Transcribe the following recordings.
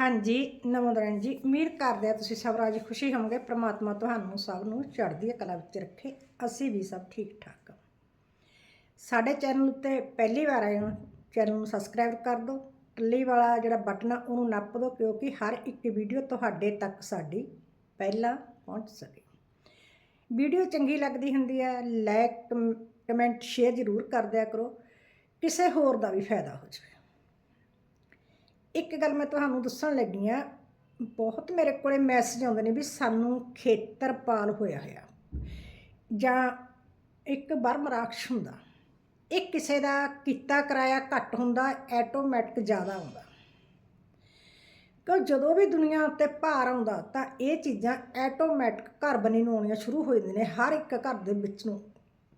ਹਾਂਜੀ ਨਮੋਦਰਨ ਜੀ, ਉਮੀਦ ਕਰਦੇ ਆ ਤੁਸੀਂ ਸਭ ਰਾਜੀ ਖੁਸ਼ੀ ਹੋਵੋਗੇ। ਪ੍ਰਮਾਤਮਾ ਤੁਹਾਨੂੰ ਸਭ ਨੂੰ ਚੜ੍ਹਦੀ ਕਲਾ ਵਿੱਚ ਰੱਖੇ। ਅਸੀਂ ਵੀ ਸਭ ਠੀਕ ਠਾਕ ਹਾਂ। ਸਾਡੇ ਚੈਨਲ ਉੱਤੇ ਪਹਿਲੀ ਵਾਰ ਆਏ ਹੋ, ਚੈਨਲ ਨੂੰ ਸਬਸਕ੍ਰਾਈਬ ਕਰ ਦਿਓ। ਟੱਲੀ ਵਾਲਾ ਜਿਹੜਾ ਬਟਨ ਆ, ਉਹਨੂੰ ਨੱਪ ਦਿਓ, ਕਿਉਂਕਿ ਹਰ ਇੱਕ ਵੀਡੀਓ ਤੁਹਾਡੇ ਤੱਕ ਸਾਡੀ ਪਹਿਲਾਂ ਪਹੁੰਚ ਸਕੇ। ਵੀਡੀਓ ਚੰਗੀ ਲੱਗਦੀ ਹੁੰਦੀ ਹੈ, ਲਾਈਕ ਕਮੈਂਟ, ਸ਼ੇਅਰ ਜ਼ਰੂਰ ਕਰ ਦਿਆ ਕਰੋ। ਕਿਸੇ ਹੋਰ ਦਾ ਵੀ ਫਾਇਦਾ ਹੋ ਜਾਵੇ। ਇੱਕ ਗੱਲ ਮੈਂ ਤੁਹਾਨੂੰ ਦੱਸਣ ਲੱਗੀ ਆ ਬਹੁਤ ਮੇਰੇ ਕੋਲੇ ਮੈਸੇਜ ਆਉਂਦੇ ਨੇ ਵੀ ਸਾਨੂੰ ਖੇਤਰਪਾਲ ਹੋਇਆ ਹੋਇਆ। ਜਾਂ ਇੱਕ ਬਰਮਰਾਕਸ਼ ਹੁੰਦਾ, ਇਹ ਕਿਸੇ ਦਾ ਕੀਤਾ ਕਰਾਇਆ ਘੱਟ ਹੁੰਦਾ ਆਟੋਮੈਟਿਕ ਜ਼ਿਆਦਾ ਹੁੰਦਾ। ਕਿ ਜਦੋਂ ਵੀ ਦੁਨੀਆ ਉੱਤੇ ਭਾਰ ਆਉਂਦਾ, ਤਾਂ ਇਹ ਚੀਜ਼ਾਂ ਆਟੋਮੈਟਿਕ ਘਰ ਬਣੀ ਨੂੰ ਆਉਣੀਆਂ ਸ਼ੁਰੂ ਹੋ ਜਾਂਦੀਆਂ ਨੇ, ਹਰ ਇੱਕ ਘਰ ਦੇ ਵਿੱਚ ਨੂੰ।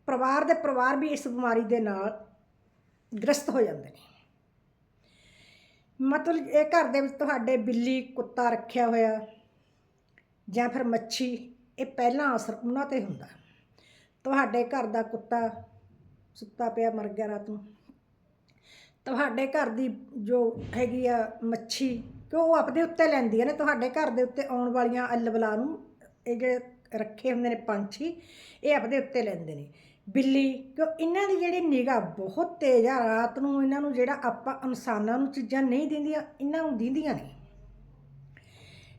ਪਰਿਵਾਰ ਦੇ ਪਰਿਵਾਰ ਵੀ ਇਸ ਬਿਮਾਰੀ ਦੇ ਨਾਲ ਗ੍ਰਸਤ ਹੋ ਜਾਂਦੇ ਨੇ। ਮਤਲਬ ਇਹ ਘਰ ਦੇ ਵਿੱਚ ਤੁਹਾਡੇ ਬਿੱਲੀ, ਕੁੱਤਾ ਰੱਖਿਆ ਹੋਇਆ, ਜਾਂ ਫਿਰ ਮੱਛੀ, ਇਹ ਪਹਿਲਾਂ ਅਸਰ ਉਹਨਾਂ ਤੇ ਹੁੰਦਾ। ਤੁਹਾਡੇ ਘਰ ਦਾ ਕੁੱਤਾ ਸੁੱਤਾ ਪਿਆ, ਮਰ ਗਿਆ ਰਾਤ ਨੂੰ। ਤੁਹਾਡੇ ਘਰ ਦੀ ਜੋ ਹੈਗੀ ਆ ਮੱਛੀ ਕਿ ਉਹ ਆਪਦੇ ਉੱਤੇ ਲੈਂਦੀਆਂ ਨੇ? ਤੁਹਾਡੇ ਘਰ ਦੇ ਉੱਤੇ ਆਉਣ ਵਾਲੀਆਂ ਅਲਬਲਾ ਨੂੰ ਇਹ ਜਿਹੜੇ ਰੱਖੇ ਹੁੰਦੇ ਨੇ ਪੰਛੀ, ਇਹ ਆਪਦੇ ਉੱਤੇ ਲੈਂਦੇ ਨੇ। ਬਿੱਲੀ, ਕਿਉਂ ਇਹਨਾਂ ਦੀ ਜਿਹੜੀ ਨਿਗਾਹ ਬਹੁਤ ਤੇਜ਼ ਆ, ਰਾਤ ਨੂੰ ਇਹਨਾਂ ਨੂੰ ਜਿਹੜਾ ਆਪਾਂ ਇਨਸਾਨਾਂ ਨੂੰ ਚੀਜ਼ਾਂ ਨਹੀਂ ਦਿੰਦੀਆਂ, ਇਹਨਾਂ ਨੂੰ ਦਿੰਦੀਆਂ ਨੇ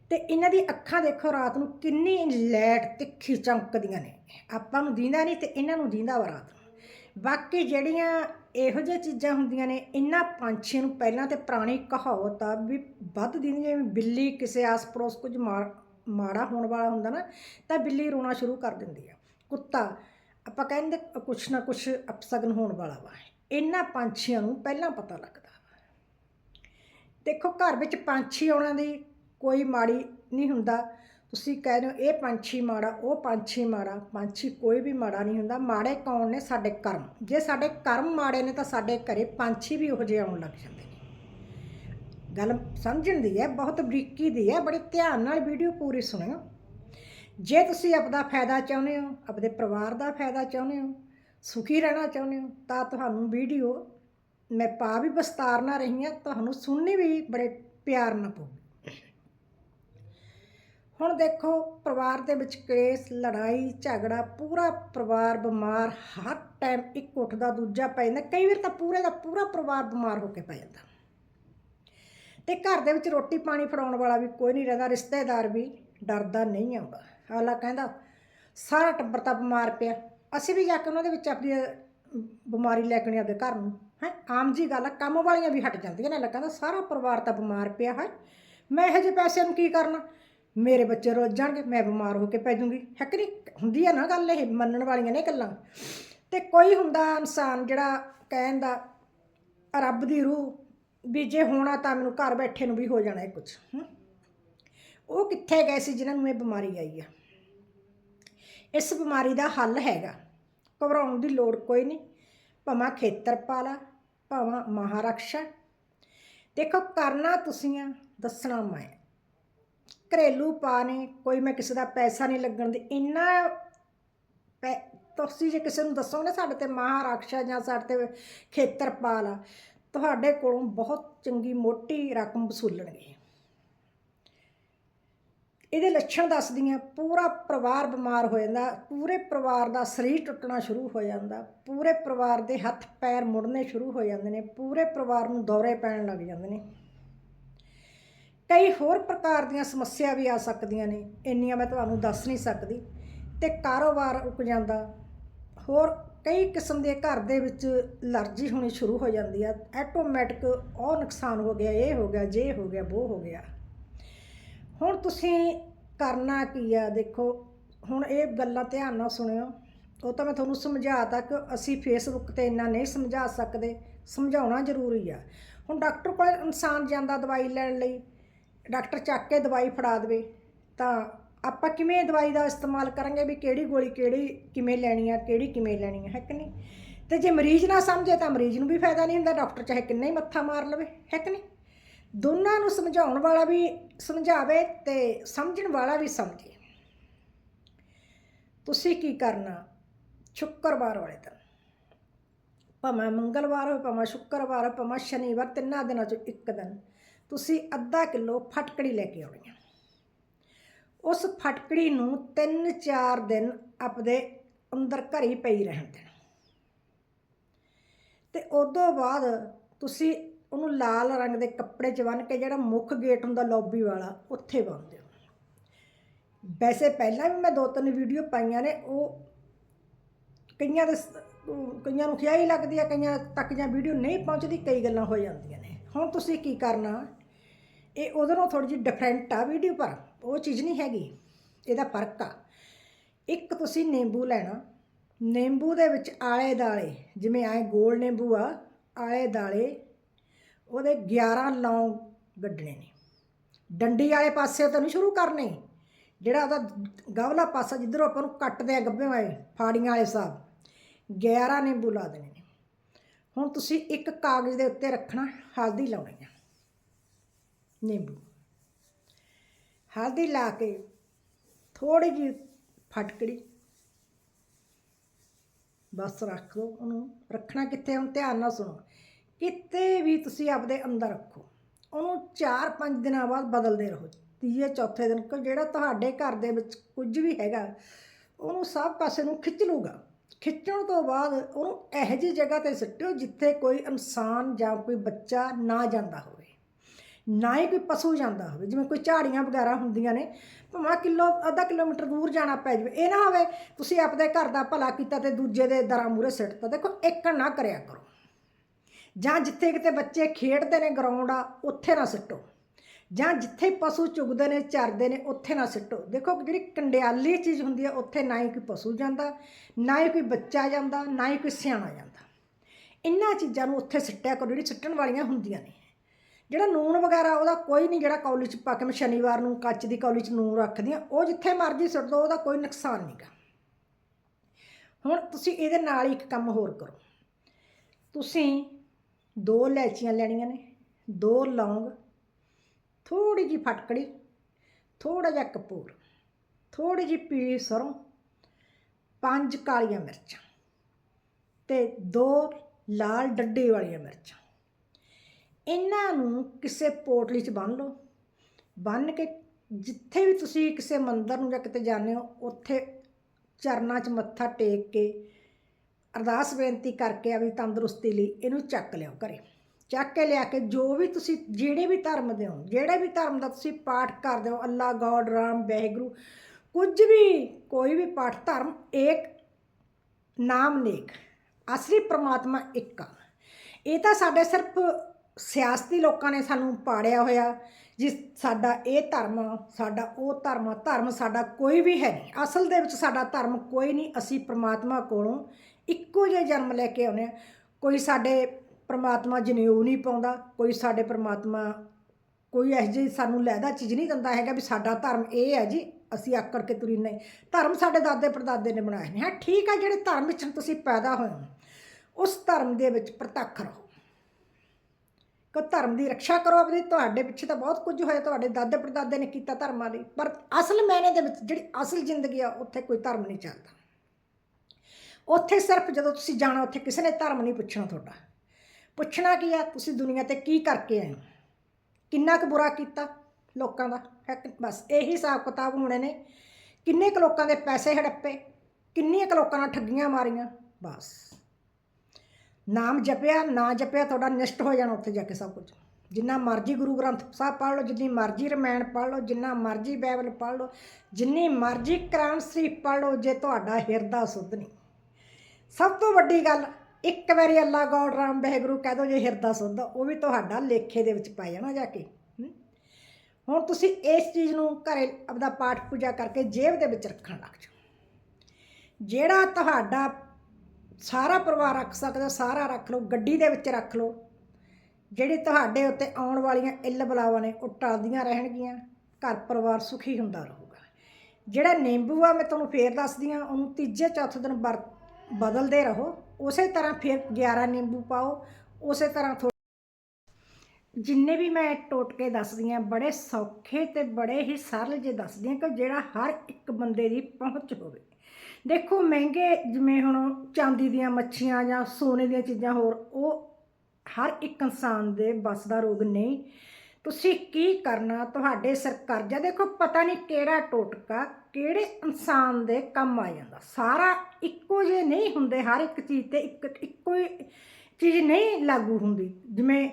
ਤੇ ਇਹਨਾਂ ਦੀ ਅੱਖਾਂ ਦੇਖੋ, ਰਾਤ ਨੂੰ ਕਿੰਨੀ ਲੈਟ ਤਿੱਖੀ ਚਮਕਦੀਆਂ ਨੇ। ਆਪਾਂ ਨੂੰ ਦਿੰਦਾ ਨਹੀਂ ਤੇ ਇਹਨਾਂ ਨੂੰ ਦਿੰਦਾ ਵਾ ਰਾਤ ਨੂੰ। ਬਾਕੀ ਜਿਹੜੀਆਂ ਇਹੋ ਜਿਹੀਆਂ ਚੀਜ਼ਾਂ ਹੁੰਦੀਆਂ ਨੇ, ਇਹਨਾਂ ਪੰਛੀਆਂ ਨੂੰ ਪਹਿਲਾਂ ਤੇ ਪੁਰਾਣੀ ਕਹਾਵਤ ਆ ਵੀ ਵੱਧ ਦਿੰਦੀਆਂ ਬਿੱਲੀ ਕਿਸੇ ਆਸ-ਪੜੋਸ ਕੁਝ ਮਾ- ਮਾੜਾ ਹੋਣ ਵਾਲਾ ਹੁੰਦਾ ਨਾ, ਤਾਂ ਬਿੱਲੀ ਰੋਣਾ ਸ਼ੁਰੂ ਕਰ ਦਿੰਦੀ ਆ। ਕੁੱਤਾ ਆਪਾਂ ਕਹਿੰਦੇ ਕੁਛ ਨਾ ਕੁਛ ਅਪਸਗਨ ਹੋਣ ਵਾਲਾ ਵਾ ਇਹਨਾਂ ਪੰਛੀਆਂ ਨੂੰ ਪਹਿਲਾਂ ਪਤਾ ਲੱਗਦਾ ਵਾ। ਦੇਖੋ, ਘਰ ਵਿੱਚ ਪੰਛੀ ਆਉਣਾ ਦੀ ਕੋਈ ਮਾੜੀ ਨਹੀਂ ਹੁੰਦਾ। ਤੁਸੀਂ ਕਹਿ ਰਹੇ ਹੋ, ਇਹ ਪੰਛੀ ਮਾੜਾ, ਉਹ ਪੰਛੀ ਮਾੜਾ। ਪੰਛੀ ਕੋਈ ਵੀ ਮਾੜਾ ਨਹੀਂ ਹੁੰਦਾ। ਮਾੜੇ ਕੌਣ ਨੇ? ਸਾਡੇ ਕਰਮ। ਜੇ ਸਾਡੇ ਕਰਮ ਮਾੜੇ ਨੇ ਤਾਂ ਸਾਡੇ ਘਰੇ ਪੰਛੀ ਵੀ ਉਹੋ ਜਿਹੇ ਆਉਣ ਲੱਗ ਜਾਂਦੇ ਨੇ। ਗੱਲ ਸਮਝਣ ਦੀ ਹੈ, ਬਹੁਤ ਬਰੀਕੀ ਦੀ ਹੈ। ਬੜੇ ਧਿਆਨ ਨਾਲ ਵੀਡੀਓ ਪੂਰੀ ਸੁਣਿਓ। ਜੇ ਤੁਸੀਂ ਆਪਦਾ ਫਾਇਦਾ ਚਾਹੁੰਦੇ ਹੋ, ਆਪਦੇ ਪਰਿਵਾਰ ਦਾ ਫਾਇਦਾ ਚਾਹੁੰਦੇ ਹੋ, ਸੁਖੀ ਰਹਿਣਾ ਚਾਹੁੰਦੇ ਹੋ, ਤਾਂ ਤੁਹਾਨੂੰ ਵੀਡੀਓ ਮੈਂ ਪਾ ਵੀ ਵਿਸਤਾਰ ਨਾਲ ਰਹੀ ਹਾਂ, ਤੁਹਾਨੂੰ ਸੁਣਨੀ ਵੀ ਬੜੇ ਪਿਆਰ ਨਾਲ ਪਊ ਹੁਣ ਦੇਖੋ, ਪਰਿਵਾਰ ਦੇ ਵਿੱਚ ਕੇਸ, ਲੜਾਈ, ਝਗੜਾ, ਪੂਰਾ ਪਰਿਵਾਰ ਬਿਮਾਰ, ਹਰ ਟਾਈਮ ਇੱਕ ਉੱਠਦਾ, ਦੂਜਾ ਪੈ ਜਾਂਦਾ, ਕਈ ਵਾਰ ਤਾਂ ਪੂਰੇ ਦਾ ਪੂਰਾ ਪਰਿਵਾਰ ਬਿਮਾਰ ਹੋ ਕੇ ਪੈ ਜਾਂਦਾ। ਤੇ ਘਰ ਦੇ ਵਿੱਚ ਰੋਟੀ ਪਾਣੀ ਫੜਾਉਣ ਵਾਲਾ ਵੀ ਕੋਈ ਨਹੀਂ ਰਹਿੰਦਾ, ਰਿਸ਼ਤੇਦਾਰ ਵੀ ਡਰਦਾ ਨਹੀਂ ਆਉਂਦਾ। ਅਗਲਾ ਕਹਿੰਦਾ, ਸਾਰਾ ਟੱਬਰ ਤਾਂ ਬਿਮਾਰ ਪਿਆ। ਅਸੀਂ ਵੀ ਜਾ ਕੇ ਉਹਨਾਂ ਦੇ ਵਿੱਚ ਆਪਣੀ ਬਿਮਾਰੀ ਲੈ ਕੇ ਨਹੀਂ ਆਪਦੇ ਘਰ ਨੂੰ, ਹੈ? ਆਮ ਜੀ ਗੱਲ ਆ, ਕੰਮ ਵਾਲੀਆਂ ਵੀ ਹਟ ਜਾਂਦੀਆਂ ਨੇ। ਅਗਲਾ ਕਹਿੰਦਾ, ਸਾਰਾ ਪਰਿਵਾਰ ਤਾਂ ਬਿਮਾਰ ਪਿਆ, ਹੈ? ਮੈਂ ਇਹੋ ਜਿਹੇ ਪੈਸੇ ਨੂੰ ਕੀ ਕਰਨਾ? ਮੇਰੇ ਬੱਚੇ ਰੋਜ਼ ਜਾਣਗੇ, ਮੈਂ ਬਿਮਾਰ ਹੋ ਕੇ ਪੈ ਜੂੰਗੀ। ਹੈ ਕਿ ਨਹੀਂ? ਹੁੰਦੀ ਆ ਨਾ ਗੱਲ ਇਹ, ਮੰਨਣ ਵਾਲੀਆਂ ਨੇ ਗੱਲਾਂ। ਤੇ ਕੋਈ ਹੁੰਦਾ ਇਨਸਾਨ ਜਿਹੜਾ ਕਹਿਣ ਦਾ, ਰੱਬ ਦੀ ਰੂਹ ਵੀ ਜੇ ਹੋਣਾ ਤਾਂ ਮੈਨੂੰ ਘਰ ਬੈਠੇ ਨੂੰ ਵੀ ਹੋ ਜਾਣਾ ਇਹ ਕੁਝ ਉਹ ਕਿੱਥੇ ਗਏ ਸੀ ਜਿਨ੍ਹਾਂ ਨੂੰ ਇਹ ਬਿਮਾਰੀ ਆਈ ਆ? ਇਸ ਬਿਮਾਰੀ ਦਾ ਹੱਲ ਹੈਗਾ। ਘਬਰਾਉਣ ਦੀ ਲੋੜ ਕੋਈ ਨਹੀਂ। ਭਾਵੇਂ ਖੇਤਰਪਾਲਾ ਭਾਵੇਂ ਮਹਾਰਕਸ਼ਾ ਦੇਖੋ, ਕਰਨਾ ਤੁਸੀਂ ਆ ਦੱਸਣਾ ਮੈਂ। ਘਰੇਲੂ ਪਾ ਨੇ, ਕੋਈ ਮੈਂ ਕਿਸੇ ਦਾ ਪੈਸਾ ਨਹੀਂ ਲੱਗਣ ਦੇ, ਇੰਨਾ ਪੈ- ਤੁਸੀਂ ਜੇ ਕਿਸੇ ਨੂੰ ਦੱਸੋਗੇ ਸਾਡੇ ਤੇ ਮਹਾਰਕਸ਼ਾ ਜਾਂ ਸਾਡੇ ਤੇ ਖੇਤਰਪਾਲ ਆ, ਤੁਹਾਡੇ ਕੋਲੋਂ ਬਹੁਤ ਚੰਗੀ ਮੋਟੀ ਰਕਮ ਵਸੂਲਣਗੇ। ਇਹਦੇ ਲੱਛਣ ਦੱਸਦੀਆਂ ਪੂਰਾ ਪਰਿਵਾਰ ਬਿਮਾਰ ਹੋ ਜਾਂਦਾ, ਪੂਰੇ ਪਰਿਵਾਰ ਦਾ ਸਰੀਰ ਟੁੱਟਣਾ ਸ਼ੁਰੂ ਹੋ ਜਾਂਦਾ, ਪੂਰੇ ਪਰਿਵਾਰ ਦੇ ਹੱਥ ਪੈਰ ਮੁੜਨੇ ਸ਼ੁਰੂ ਹੋ ਜਾਂਦੇ ਨੇ, ਪੂਰੇ ਪਰਿਵਾਰ ਨੂੰ ਦੌਰੇ ਪੈਣ ਲੱਗ ਜਾਂਦੇ ਨੇ। ਕਈ ਹੋਰ ਪ੍ਰਕਾਰ ਦੀਆਂ ਸਮੱਸਿਆ ਵੀ ਆ ਸਕਦੀਆਂ ਨੇ, ਇੰਨੀਆਂ ਮੈਂ ਤੁਹਾਨੂੰ ਦੱਸ ਨਹੀਂ ਸਕਦੀ, ਤੇ ਕਾਰੋਬਾਰ ਰੁਕ ਜਾਂਦਾ। ਹੋਰ ਕਈ ਕਿਸਮ ਦੇ ਘਰ ਦੇ ਵਿੱਚ ਅਲਰਜੀ ਹੋਣੀ ਸ਼ੁਰੂ ਹੋ ਜਾਂਦੀ ਆ ਆਟੋਮੈਟਿਕ ਉਹ ਨੁਕਸਾਨ ਹੋ ਗਿਆ, ਇਹ ਹੋ ਗਿਆ, ਜੇ ਹੋ ਗਿਆ ਉਹ ਹੋ ਗਿਆ। ਹੁਣ ਤੁਸੀਂ ਕਰਨਾ ਕੀ ਆ? ਦੇਖੋ, ਹੁਣ ਇਹ ਗੱਲਾਂ ਧਿਆਨ ਨਾਲ ਸੁਣਿਓ। ਉਹ ਤਾਂ ਮੈਂ ਤੁਹਾਨੂੰ ਸਮਝਾਤਾ ਕਿ ਅਸੀਂ ਫੇਸਬੁੱਕ ਤੇ ਇੰਨਾ ਨਹੀਂ ਸਮਝਾ ਸਕਦੇ। ਸਮਝਾਉਣਾ ਜ਼ਰੂਰੀ ਆ। ਹੁਣ ਡਾਕਟਰ ਕੋਲ ਇਨਸਾਨ ਜਾਂਦਾ ਦਵਾਈ ਲੈਣ ਲਈ, ਡਾਕਟਰ ਚੱਕ ਕੇ ਦਵਾਈ ਫੜਾ ਦੇਵੇ, ਤਾਂ ਆਪਾਂ ਕਿਵੇਂ ਦਵਾਈ ਦਾ ਇਸਤੇਮਾਲ ਕਰਾਂਗੇ ਵੀ ਕਿਹੜੀ ਗੋਲੀ ਕਿਹੜੀ ਕਿਵੇਂ ਲੈਣੀ ਆ, ਕਿਹੜੀ ਕਿਵੇਂ ਲੈਣੀ ਆ, ਹੈ ਕਿ ਨਹੀਂ? ਤੇ ਜੇ ਮਰੀਜ਼ ਨਾ ਸਮਝੇ ਤਾਂ ਮਰੀਜ਼ ਨੂੰ ਵੀ ਫਾਇਦਾ ਨਹੀਂ ਹੁੰਦਾ, ਡਾਕਟਰ ਚਾਹੇ ਕਿੰਨਾ ਹੀ ਮੱਥਾ ਮਾਰ ਲਵੇ, ਹੈ ਕਿ ਨਹੀਂ? ਦੋਨਾਂ ਨੂੰ ਸਮਝਾਉਣ ਵਾਲਾ ਵੀ ਸਮਝਾਵੇ ਤੇ ਸਮਝਣ ਵਾਲਾ ਵੀ ਸਮਝੇ। ਤੁਸੀਂ ਕੀ ਕਰਨਾ? ਸ਼ੁੱਕਰਵਾਰ ਵਾਲੇ ਦਿਨ। ਭਾਵੇਂ ਮੰਗਲਵਾਰ ਹੋਵੇ, ਭਾਵੇਂ ਸ਼ੁੱਕਰਵਾਰ ਹੋਵੇ, ਭਾਵੇਂ ਸ਼ਨੀਵਾਰ, ਤਿੰਨਾਂ ਦਿਨਾਂ ਚੋਂ ਇੱਕ ਦਿਨ ਤੁਸੀਂ ਅੱਧਾ ਕਿਲੋ ਫਟਕੜੀ ਲੈ ਕੇ ਆਉਣੀ ਆ। ਉਸ ਫਟਕੜੀ ਨੂੰ 3-4 ਦਿਨ ਆਪਦੇ ਅੰਦਰ ਘਰੇ ਹੀ ਪਈ ਰਹਿਣ ਦੇਣਾ। ਤੇ ਉਦੋਂ ਬਾਅਦ ਤੁਸੀਂ ਉਹਨੂੰ ਲਾਲ ਰੰਗ ਦੇ ਕੱਪੜੇ 'ਚ ਬੰਨ੍ਹ ਕੇ ਜਿਹੜਾ ਮੁੱਖ ਗੇਟ ਹੁੰਦਾ ਲੌਬੀ ਵਾਲਾ, ਉੱਥੇ ਬੰਨ੍ਹ ਹੋ ਵੈਸੇ ਪਹਿਲਾਂ ਵੀ ਮੈਂ ਦੋ ਤਿੰਨ ਵੀਡੀਓ ਪਾਈਆਂ ਨੇ, ਉਹ ਕਈਆਂ ਦੇ ਕਈਆਂ ਨੂੰ ਖਿਆਈ ਲੱਗਦੀ ਹੈ ਕਈਆਂ ਤੱਕ ਜਾਂ ਵੀਡੀਓ ਨਹੀਂ ਪਹੁੰਚਦੀ, ਕਈ ਗੱਲਾਂ ਹੋ ਜਾਂਦੀਆਂ ਨੇ। ਹੁਣ ਤੁਸੀਂ ਕੀ ਕਰਨਾ, ਇਹ ਉਹਦੇ ਨਾਲੋਂ ਥੋੜੀ ਜਿਹੀ ਡਿਫਰੈਂਟ ਆ ਵੀਡੀਓ ਪਰ, ਉਹ ਚੀਜ਼ ਨਹੀਂ ਹੈਗੀ, ਇਹਦਾ ਫ਼ਰਕ ਆ। ਇੱਕ ਤੁਸੀਂ ਨਿੰਬੂ ਲੈਣਾ, ਨਿੰਬੂ ਦੇ ਵਿੱਚ ਆਲੇ ਦਾਲੇ ਜਿਵੇਂ ਆਏ ਗੋਲ ਨਿੰਬੂ ਆ ਆਲੇ ਦਾਲੇ ਉਹਦੇ 11 ਲੌਂਗ ਗੱਡਣੇ ਨੇ। ਡੰਡੀ ਵਾਲੇ ਪਾਸੇ ਤੋਂ ਨਹੀਂ ਸ਼ੁਰੂ ਕਰਨੇ। ਜਿਹੜਾ ਉਹਦਾ ਗਵਲਾ ਪਾਸਾ ਜਿੱਧਰੋਂ ਆਪਾਂ ਨੂੰ ਕੱਟਦੇ ਆ ਗੱਭੇ ਵਾਲੇ, ਫਾੜੀਆਂ ਵਾਲੇ ਸਾਹ 11 ਨਿੰਬੂ ਲਾ ਦੇਣੇ ਨੇ। ਹੁਣ ਤੁਸੀਂ ਇੱਕ ਕਾਗਜ਼ ਦੇ ਉੱਤੇ ਰੱਖਣਾ, ਹਲਦੀ ਲਾਉਣੀ ਆ, ਨਿੰਬੂ। ਹਲਦੀ ਲਾ ਕੇ ਥੋੜੀ ਜਿਹੀ ਫਟਕੜੀ ਬਸ ਰੱਖ ਲਓ ਉਹਨੂੰ ਰੱਖਣਾ ਕਿੱਥੇ ਹੁਣ ਧਿਆਨ ਨਾਲ ਸੁਣੋ। ਕਿਤੇ ਵੀ ਤੁਸੀਂ ਆਪਦੇ ਅੰਦਰ ਰੱਖੋ। ਉਹਨੂੰ 4-5 ਦਿਨਾਂ ਬਾਅਦ ਬਦਲਦੇ ਰਹੋ। ਤੀਏ, ਚੌਥੇ ਦਿਨ ਕਿ ਜਿਹੜਾ ਤੁਹਾਡੇ ਘਰ ਦੇ ਵਿੱਚ ਕੁਝ ਵੀ ਹੈਗਾ, ਉਹਨੂੰ ਸਭ ਪਾਸੇ ਨੂੰ ਖਿੱਚ ਲੂਗਾ ਖਿੱਚਣ ਤੋਂ ਬਾਅਦ ਉਹਨੂੰ ਇਹੋ ਜਿਹੀ ਜਗ੍ਹਾ ਤੇ ਸਿੱਟੋ ਜਿੱਥੇ ਕੋਈ ਇਨਸਾਨ ਜਾਂ ਕੋਈ ਬੱਚਾ ਨਾ ਜਾਂਦਾ ਹੋਵੇ। ਨਾ ਹੀ ਕੋਈ ਪਸ਼ੂ ਜਾਂਦਾ ਹੋਵੇ। ਜਿਵੇਂ ਕੋਈ ਝਾੜੀਆਂ ਵਗੈਰਾ ਹੁੰਦੀਆਂ ਨੇ, ਭਾਵੇਂ ਕਿਲੋ, ਅੱਧਾ ਕਿਲੋਮੀਟਰ ਦੂਰ ਜਾਣਾ ਪੈ ਜਾਵੇ, ਇਹ ਨਾ ਹੋਵੇ ਤੁਸੀਂ ਆਪਦੇ ਘਰ ਦਾ ਭਲਾ ਕੀਤਾ ਤੇ ਦੂਜੇ ਦੇ ਦਰਾਂ ਮੂਰੇ ਸਿੱਟਤਾ ਦੇਖੋ, ਇੱਕ ਨਾ ਕਰਿਆ ਕਰੋ। ਜਾਂ ਜਿੱਥੇ ਕਿਤੇ ਬੱਚੇ ਖੇਡਦੇ ਨੇ ਗਰਾਊਂਡ ਆ, ਉੱਥੇ ਨਾ ਸਿੱਟੋ। ਜਾਂ ਜਿੱਥੇ ਪਸ਼ੂ ਚੁਗਦੇ ਨੇ ਚਰਦੇ ਨੇ, ਉੱਥੇ ਨਾ ਸਿੱਟੋ। ਦੇਖੋ ਜਿਹੜੀ ਕੰਡਿਆਲੀ ਚੀਜ਼ ਹੁੰਦੀ ਆ, ਉੱਥੇ ਨਾ ਹੀ ਕੋਈ ਪਸ਼ੂ ਜਾਂਦਾ, ਨਾ ਹੀ ਕੋਈ ਬੱਚਾ ਜਾਂਦਾ, ਨਾ ਹੀ ਕੋਈ ਸਿਆਣਾ ਜਾਂਦਾ। ਇਹਨਾਂ ਚੀਜ਼ਾਂ ਨੂੰ ਉੱਥੇ ਸਿੱਟਿਆ ਕਰੋ, ਜਿਹੜੀ ਸਿੱਟਣ ਵਾਲੀਆਂ ਹੁੰਦੀਆਂ ਨੇ। ਜਿਹੜਾ ਨੂਨ ਵਗੈਰਾ, ਉਹਦਾ ਕੋਈ ਨਹੀਂ ਜਿਹੜਾ ਕੌਲੀ 'ਚ ਪਾ ਕੇ, ਮੈਂ ਸ਼ਨੀਵਾਰ ਨੂੰ ਕੱਚ ਦੀ ਕੌਲੀ 'ਚ ਨੂਨ ਰੱਖਦੀ ਆ, ਉਹ ਜਿੱਥੇ ਮਰਜ਼ੀ ਸੁੱਟ ਦੋ, ਉਹਦਾ ਕੋਈ ਨੁਕਸਾਨ ਨਹੀਂਗਾ ਹੁਣ ਤੁਸੀਂ ਇਹਦੇ ਨਾਲ ਹੀ ਇੱਕ ਕੰਮ ਹੋਰ ਕਰੋ। ਤੁਸੀਂ ਦੋ ਇਲਾਇਚੀਆਂ ਲੈਣੀਆਂ ਨੇ, ਦੋ ਲੌਂਗ ਥੋੜੀ ਜਿਹੀ ਫਟਕੜੀ ਥੋੜਾ ਜਿਹਾ ਕਪੂਰ ਥੋੜੀ ਜਿਹੀ ਪੀਲੀ ਸਰੋਂ, ਪੰਜ ਕਾਲੀਆਂ ਮਿਰਚਾਂ ਤੇ ਦੋ ਲਾਲ ਡੱਡੇ ਵਾਲੀਆਂ ਮਿਰਚਾਂ। ਇਹਨਾਂ ਨੂੰ ਕਿਸੇ ਪੋਟਲੀ 'ਚ ਬੰਨ੍ਹ ਲਓ ਬੰਨ੍ਹ ਕੇ ਜਿੱਥੇ ਵੀ ਤੁਸੀਂ ਕਿਸੇ ਮੰਦਰ ਨੂੰ ਜਾਂ ਕਿਤੇ ਜਾਂਦੇ ਹੋ, ਉੱਥੇ ਚਰਨਾਂ 'ਚ ਮੱਥਾ ਟੇਕ ਕੇ ਅਰਦਾਸ ਬੇਨਤੀ ਕਰਕੇ ਆਪਣੀ ਤੰਦਰੁਸਤੀ ਲਈ ਇਹਨੂੰ ਚੱਕ ਲਿਓ ਘਰੇ। ਚੱਕ ਕੇ ਲਿਆ ਕੇ ਜੋ ਵੀ ਤੁਸੀਂ ਜਿਹੜੇ ਵੀ ਧਰਮ ਦੇ ਹੋ ਜਿਹੜੇ ਵੀ ਧਰਮ ਦਾ ਤੁਸੀਂ ਪਾਠ ਕਰਦੇ ਹੋ, ਅੱਲਾ, ਗੋਡ, ਰਾਮ, ਵਹਿਗੁਰੂ, ਕੁਝ ਵੀ, ਕੋਈ ਵੀ ਪਾਠ, ਧਰਮ, ਏਕ, ਨਾਮ, ਨੇਕ, ਅਸਲੀ ਪ੍ਰਮਾਤਮਾ ਇੱਕ ਆ। ਇਹ ਤਾਂ ਸਾਡੇ ਸਿਰਫ ਸਿਆਸਤੀ ਲੋਕਾਂ ਨੇ ਸਾਨੂੰ ਪਾੜਿਆ ਹੋਇਆ ਜਿਸ ਸਾਡਾ ਇਹ ਧਰਮ, ਸਾਡਾ ਉਹ ਧਰਮ ਆ। ਧਰਮ ਸਾਡਾ ਕੋਈ ਵੀ ਹੈ ਨਹੀਂ। ਅਸਲ ਦੇ ਵਿੱਚ ਸਾਡਾ ਧਰਮ ਕੋਈ ਨਹੀਂ, ਅਸੀਂ ਪ੍ਰਮਾਤਮਾ ਕੋਲੋਂ ਇੱਕੋ ਜਿਹਾ ਜਨਮ ਲੈ ਕੇ ਆਉਂਦੇ ਹਾਂ। ਕੋਈ ਸਾਡੇ ਪ੍ਰਮਾਤਮਾ ਜਨੇਊ ਨਹੀਂ ਪਾਉਂਦਾ, ਕੋਈ ਸਾਡੇ ਪ੍ਰਮਾਤਮਾ, ਕੋਈ ਇਹੋ ਜਿਹੀ ਸਾਨੂੰ ਲੈਦਾ ਚੀਜ਼ ਨਹੀਂ ਦਿੰਦਾ ਹੈਗਾ ਵੀ ਸਾਡਾ ਧਰਮ ਇਹ ਹੈ ਜੀ, ਅਸੀਂ ਆਕੜ ਕੇ ਤੁਰੀ ਨਹੀਂ। ਧਰਮ ਸਾਡੇ ਦਾਦੇ ਪੜਦਾਦੇ ਨੇ ਬਣਾਏ ਨੇ ਹਾਂ, ਠੀਕ ਆ, ਜਿਹੜੇ ਧਰਮ ਵਿੱਚ ਤੁਸੀਂ ਪੈਦਾ ਹੋਏ ਹੋ, ਉਸ ਧਰਮ ਦੇ ਵਿੱਚ ਪ੍ਰਤੱਖ ਰਹੋ। ਕਿ ਧਰਮ ਦੀ ਰੱਖਿਆ ਕਰੋ ਆਪਣੀ, ਤੁਹਾਡੇ ਪਿੱਛੇ ਤਾਂ ਬਹੁਤ ਕੁਝ ਹੋਇਆ, ਤੁਹਾਡੇ ਦਾਦੇ ਪੜਦਾਦੇ ਨੇ ਕੀਤਾ ਧਰਮਾਂ ਲਈ ਪਰ ਅਸਲ ਮੈਨੇ ਦੇ ਵਿੱਚ ਜਿਹੜੀ ਅਸਲ ਜ਼ਿੰਦਗੀ ਆ, ਉੱਥੇ ਕੋਈ ਧਰਮ ਨਹੀਂ ਚੱਲਦਾ। ਉੱਥੇ ਸਿਰਫ ਜਦੋਂ ਤੁਸੀਂ ਜਾਣਾ, ਉੱਥੇ ਕਿਸੇ ਨੇ ਧਰਮ ਨਹੀਂ ਪੁੱਛਣਾ ਤੁਹਾਡਾ। ਪੁੱਛਣਾ ਕੀ ਆ? ਤੁਸੀਂ ਦੁਨੀਆ ਤੇ ਕੀ ਕਰਕੇ ਆਏ ਹੋ? ਕਿੰਨਾ ਕੁ ਬੁਰਾ ਕੀਤਾ ਲੋਕਾਂ ਦਾ? ਬਸ ਇਹੀ ਹਿਸਾਬ ਕਿਤਾਬ ਹੋਣੇ ਨੇ। ਕਿੰਨੇ ਕੁ ਲੋਕਾਂ ਦੇ ਪੈਸੇ ਹੜੱਪੇ, ਕਿੰਨੀਆਂ ਕੁ ਲੋਕਾਂ ਨਾਲ ਠੱਗੀਆਂ ਮਾਰੀਆਂ? ਬਸ। ਨਾਮ ਜਪਿਆ, ਨਾ ਜਪਿਆ ਤੁਹਾਡਾ ਨਿਸ਼ਟ ਹੋ ਜਾਣਾ ਉੱਥੇ ਜਾ ਕੇ ਸਭ ਕੁਝ ਜਿੰਨਾ ਮਰਜ਼ੀ ਗੁਰੂ ਗ੍ਰੰਥ ਸਾਹਿਬ ਪੜ੍ਹ ਲਓ, ਜਿੰਨੀ ਮਰਜ਼ੀ ਰਮਾਇਣ ਪੜ੍ਹ ਲਓ, ਜਿੰਨਾ ਮਰਜ਼ੀ ਬਾਈਬਲ ਪੜ੍ਹ ਲਓ, ਜਿੰਨੀ ਮਰਜ਼ੀ ਕੁਰਾਨ ਸ਼ਰੀਫ ਪੜ੍ਹ ਲਓ, ਜੇ ਤੁਹਾਡਾ ਹਿਰਦਾ ਸੁੱਧ ਨਹੀਂ। ਸਭ ਤੋਂ ਵੱਡੀ ਗੱਲ, ਇੱਕ ਵਾਰੀ ਅੱਲਾ ਗੋਡ ਰਾਮ ਵਾਹਿਗੁਰੂ ਕਹਿ ਦੋ ਜੇ ਹਿਰਦਾ ਸੁੱਧ ਉਹ ਵੀ ਤੁਹਾਡਾ ਲੇਖੇ ਦੇ ਵਿੱਚ ਪੈ ਜਾਣਾ ਜਾ ਕੇ। ਹੁਣ ਤੁਸੀਂ ਇਸ ਚੀਜ਼ ਨੂੰ ਘਰੇ ਆਪਦਾ ਪਾਠ ਪੂਜਾ ਕਰਕੇ ਜੇਬ ਦੇ ਵਿੱਚ ਰੱਖਣ ਲੱਗ ਜਾਓ। ਜਿਹੜਾ ਤੁਹਾਡਾ ਸਾਰਾ ਪਰਿਵਾਰ ਰੱਖ ਸਕਦਾ, ਸਾਰਾ ਰੱਖ ਲਓ, ਗੱਡੀ ਦੇ ਵਿੱਚ ਰੱਖ ਲਓ। ਜਿਹੜੀ ਤੁਹਾਡੇ ਉੱਤੇ ਆਉਣ ਵਾਲੀਆਂ ਇੱਲ ਬਲਾਵਾਂ ਨੇ, ਉਹ ਟਲਦੀਆਂ ਰਹਿਣਗੀਆਂ, ਘਰ ਪਰਿਵਾਰ ਸੁਖੀ ਹੁੰਦਾ ਰਹੂਗਾ। ਜਿਹੜਾ ਨਿੰਬੂ ਆ, ਮੈਂ ਤੁਹਾਨੂੰ ਫੇਰ ਦੱਸਦੀ ਆ ਉਹਨੂੰ ਤੀਜੇ ਚੌਥੇ ਦਿਨ ਵਰ ਬਦਲਦੇ ਰਹੋ। ਉਸੇ ਤਰ੍ਹਾਂ ਫਿਰ 11 ਨਿੰਬੂ ਪਾਓ, ਉਸੇ ਤਰ੍ਹਾਂ ਥੋ, ਜਿੰਨੇ ਵੀ ਮੈਂ ਟੋਟਕੇ ਦੱਸਦੀ ਆ ਬੜੇ ਸੌਖੇ ਤੇ ਬੜੇ ਹੀ ਸਰਲ ਜੇ ਦੱਸਦੀ ਆ ਕਿ ਜਿਹੜਾ ਹਰ ਇੱਕ ਬੰਦੇ ਦੀ ਪਹੁੰਚ ਹੋਵੇ। ਦੇਖੋ ਮਹਿੰਗੇ ਜਿਵੇਂ ਹੁਣ ਚਾਂਦੀ ਦੀਆਂ ਮੱਛੀਆਂ ਜਾਂ ਸੋਨੇ ਦੀਆਂ ਚੀਜ਼ਾਂ ਹੋਰ, ਉਹ ਹਰ ਇੱਕ ਇਨਸਾਨ ਦੇ ਬਸ ਦਾ ਰੋਗ ਨਹੀਂ। ਤੁਸੀਂ ਕੀ ਕਰਨਾ ਤੁਹਾਡੇ ਸਿਰ ਕਰਜ਼ਾ ਦੇਖੋ ਪਤਾ ਨਹੀਂ ਕਿਹੜਾ ਟੋਟਕਾ, ਕਿਹੜੇ ਇਨਸਾਨ ਦੇ ਕੰਮ ਆ ਜਾਂਦਾ। ਸਾਰਾ ਇੱਕੋ ਜਿਹੇ ਨਹੀਂ ਹੁੰਦੇ, ਹਰ ਇੱਕ ਚੀਜ਼ ਤੇ ਇੱਕ, ਇੱਕੋ ਹੀ ਚੀਜ਼ ਨਹੀਂ ਲਾਗੂ ਹੁੰਦੀ। ਜਿਵੇਂ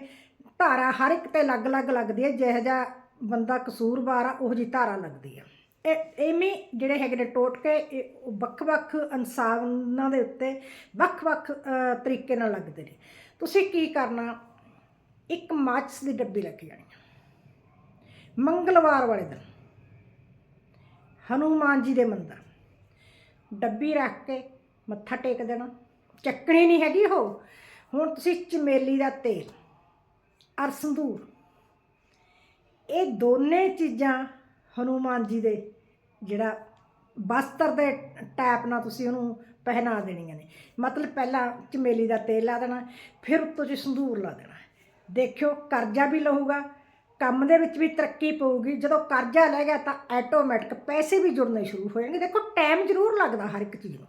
ਧਾਰਾ ਹਰ ਇੱਕ ਤੇ ਅਲੱਗ-ਅਲੱਗ ਲੱਗਦੀ ਹੈ, ਜਿਹੋ ਜਿਹਾ ਬੰਦਾ ਕਸੂਰਵਾਰ ਆ, ਉਹ ਜੀ ਧਾਰਾ ਲੱਗਦੀ ਆ। ਇਹ ਐਵੇਂ ਜਿਹੜੇ ਹੈਗੇ ਨੇ ਟੋਟਕੇ, ਇਹ ਉਹ ਵੱਖ-ਵੱਖ ਇਨਸਾਨਾਂ ਦੇ ਉੱਤੇ ਵੱਖ-ਵੱਖ ਤਰੀਕੇ ਨਾਲ ਲੱਗਦੇ ਨੇ। ਤੁਸੀਂ ਕੀ ਕਰਨਾ? ਇੱਕ ਮਾਚਸ ਦੀ ਡੱਬੀ ਲੈ ਕੇ ਜਾਣੀ ਮੰਗਲਵਾਰ ਵਾਲੇ ਦਿਨ, ਹਨੂਮਾਨ ਜੀ ਦੇ ਮੰਦਰ। ਡੱਬੀ ਰੱਖ ਕੇ ਮੱਥਾ ਟੇਕ ਦੇਣਾ। ਚੱਕਣੀ ਨਹੀਂ ਹੈਗੀ ਉਹ। ਹੁਣ ਤੁਸੀਂ ਚਮੇਲੀ ਦਾ ਤੇਲ, ਅਰ ਸੰਧੂਰ ਇਹ ਦੋਨੇ ਚੀਜ਼ਾਂ ਹਨੂਮਾਨ ਜੀ ਦੇ ਜਿਹੜਾ ਬਸਤਰ ਦੇ ਟੈਪ ਨਾਲ ਤੁਸੀਂ ਉਹਨੂੰ ਪਹਿਨਾ ਦੇਣੀਆਂ ਨੇ। ਮਤਲਬ ਪਹਿਲਾਂ ਚਮੇਲੀ ਦਾ ਤੇਲ ਲਾ ਦੇਣਾ, ਫਿਰ ਉੱਤੋਂ ਜੀ ਸੰਧੂਰ ਲਾ ਦੇਣਾ। ਦੇਖਿਓ, ਕਰਜ਼ਾ ਵੀ ਲਹੂਗਾ, ਕੰਮ ਦੇ ਵਿੱਚ ਵੀ ਤਰੱਕੀ ਪਊਗੀ। ਜਦੋਂ ਕਰਜ਼ਾ ਲੈ ਗਿਆ ਤਾਂ ਆਟੋਮੈਟਿਕ ਪੈਸੇ ਵੀ ਜੁੜਨੇ ਸ਼ੁਰੂ ਹੋ ਜਾਣਗੇ। ਦੇਖੋ ਟਾਈਮ ਜ਼ਰੂਰ ਲੱਗਦਾ ਹਰ ਇੱਕ ਚੀਜ਼ ਨੂੰ।